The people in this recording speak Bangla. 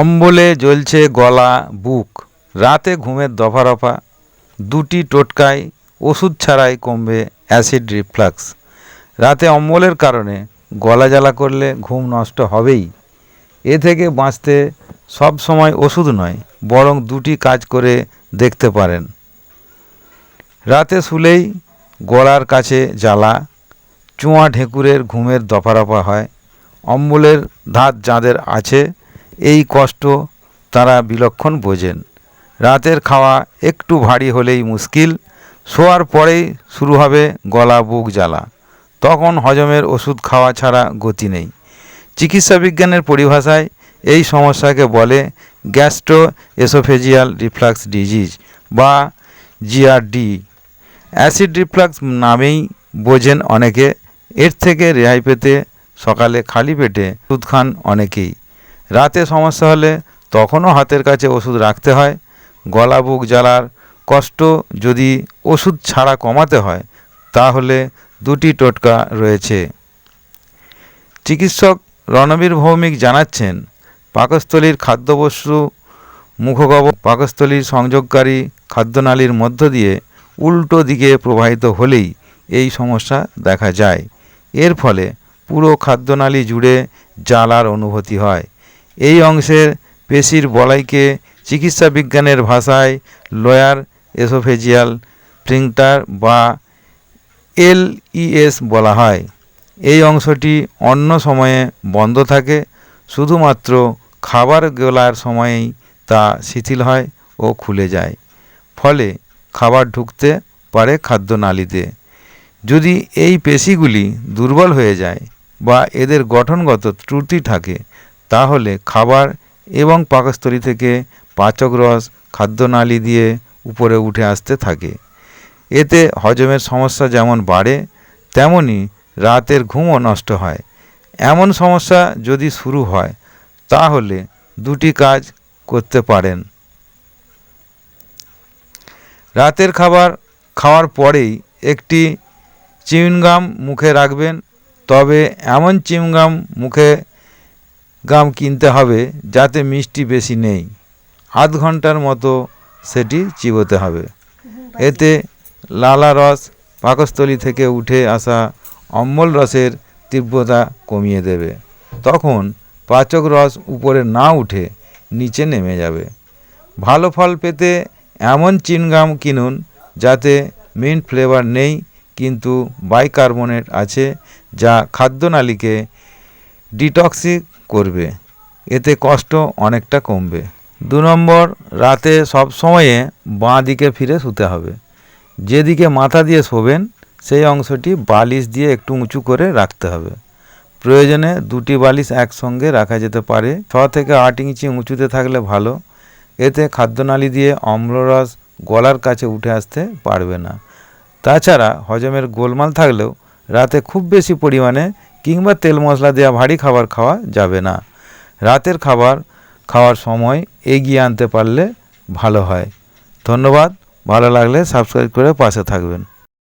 অম্বলে জ্বলছে গলা, বুক। রাতে ঘুমের দফা রফা দুটি টোটকায় ওষুধ ছাড়াই কমবে অ্যাসিড রিফ্লাক্স। রাতে অম্বলের কারণে গলা জ্বালা করলে ঘুম নষ্ট হবেই। এ থেকে বাঁচতে সব সময় ওষুধ নয়, বরং দুটি কাজ করে দেখতে পারেন। রাতে শুলেই গলার কাছে জ্বালা, চুঁয়া ঢেকুরের ঘুমের দফারফা হয়। অম্বলের ধাত যাঁদের আছে এই কষ্ট তারা বিলক্ষণ বোঝেন। রাতের খাওয়া একটু ভারী হলেই মুশকিল, শোয়ার পরেই শুরু হবে গলা বুক জ্বালা। তখন হজমের ওষুধ খাওয়া ছাড়া গতি নেই। চিকিৎসা বিজ্ঞানের পরিভাষায় এই সমস্যাকে বলে গ্যাস্ট্রো এসোফেজিয়াল রিফ্লাক্স ডিজিজ বা জিআরডি। অ্যাসিড রিফ্লাক্স নামেই বোঝেন অনেকে। এর থেকে রেহাই পেতে সকালে খালি পেটে ওষুধ খান অনেকেই। রাতে সমস্যা হলে তখনও হাতের কাছে ওষুধ রাখতে হয়। গলা বুক জ্বালার কষ্ট যদি ওষুধ ছাড়া কমাতে হয়, তাহলে দুটি টোটকা রয়েছে। চিকিৎসক রণবীর ভৌমিক জানাচ্ছেন, পাকস্থলীর খাদ্যবস্তু মুখগব, পাকস্থলীর সংযোগকারী খাদ্যনালীর মধ্য দিয়ে উল্টো দিকে প্রবাহিত হলেই এই সমস্যা দেখা যায়। এর ফলে পুরো খাদ্যনালী জুড়ে জ্বালার অনুভূতি হয়। এই অংশের পেশির বলাইকে চিকিৎসা বিজ্ঞানের ভাষায় লোয়ার, এসোফেজিয়াল স্ফিংটার বা এলইএস বলা হয়। এই অংশটি অন্য সময়ে বন্ধ থাকে, শুধুমাত্র খাবার গলার সময়েই তা শিথিল হয় ও খুলে যায়। ফলে খাবার ঢুকতে পারে খাদ্যনালীতে যদি এই পেশিগুলি দুর্বল হয়ে যায় বা এদের গঠনগত ত্রুটি থাকে তাহলে খাবার এবং পাকস্থলী থেকে পাচক রস, খাদ্যনালী দিয়ে উপরে উঠে আসতে থাকে। এতে হজমের সমস্যা যেমন বাড়ে, তেমনি রাতের ঘুমও নষ্ট হয়। এমন সমস্যা যদি শুরু হয়, তাহলে দুটি কাজ করতে পারেন। রাতের খাবার খাওয়ার পরেই একটি চিউইংগাম মুখে রাখবেন, তবে এমন চিউইংগাম মুখে গাম কিনতে হবে, যাতে মিষ্টি বেশি নেই। আধ ঘণ্টার মতো সেটি চিবোতে হবে। এতে লালা রস পাকস্থলী থেকে উঠে আসা অম্ল রসের তীব্রতা কমিয়ে দেবে। তখন পাচক রস উপরে না উঠে নিচে নেমে যাবে। ভালো ফল পেতে এমন চিনগাম কিনুন, যাতে মিন্ট ফ্লেভার নেই, কিন্তু বাইকার্বনেট আছে, যা খাদ্যনালীকে ডিটক্সিক করবে। এতে কষ্ট অনেকটা কমবে। দু নম্বর, রাতে সব সময়ে বাঁ দিকে ফিরে শুতে হবে। যেদিকে মাথা দিয়ে শোবেন, সেই অংশটি বালিশ দিয়ে একটু উঁচু করে রাখতে হবে। প্রয়োজনে দুটি বালিশ একসঙ্গে রাখা যেতে পারে। ছ থেকে আট ইঞ্চি উঁচুতে থাকলে ভালো। এতে খাদ্যনালী দিয়ে অম্লরস গলার কাছে উঠে আসতে পারবে না। তাছাড়া হজমের গোলমাল থাকলেও রাতে খুব বেশি পরিমাণে কিংবা তেল মশলা দেওয়া ভারী খাবার খাওয়া যাবে না। রাতের খাবার খাওয়ার সময় এগিয়ে আনতে পারলে ভালো হয়। ধন্যবাদ। ভালো লাগলে সাবস্ক্রাইব করে পাশে থাকবেন।